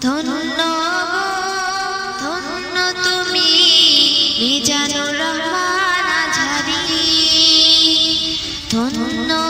ধন্য ধন্য তুমি মিজানুর রহমান আঝারি ধন্য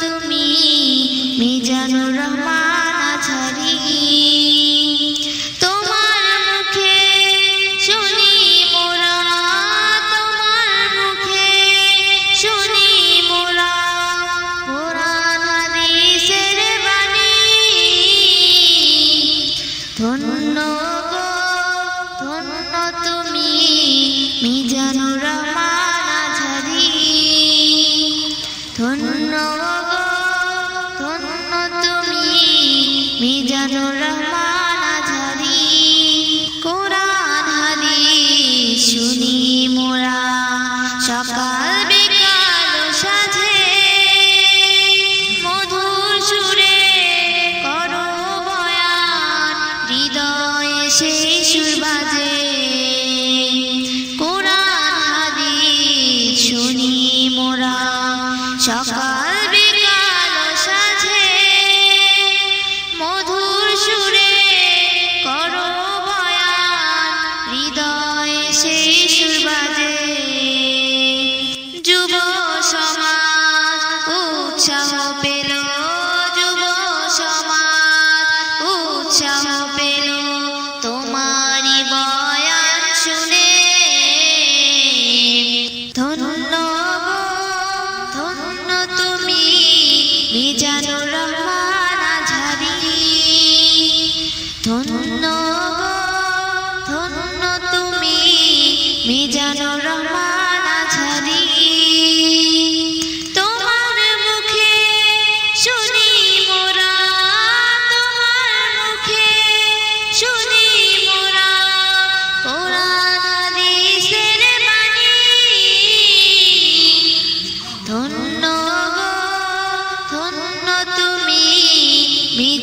তুমি মিজানুর রহমান আঝারি তোমার মুখে শুনি মোরা, তোমার মুখে শুনি মোরা। কোরআন, হাদিসের বাণী। ধন্য গো, ধন্য তুমি মিজানুর রহমান। মিজানুর রহমান আঝারি কোরআন, হাদিস শুনি মোরা। সকাল বিকাল সাঁঝে মধুর সুরে করো বয়ান। হৃদয়ে সেই সুর বাজে। কোরআন, হাদিস শুনি মোরা। সকাল হৃদয়ে সেই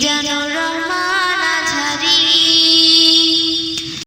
ধন্য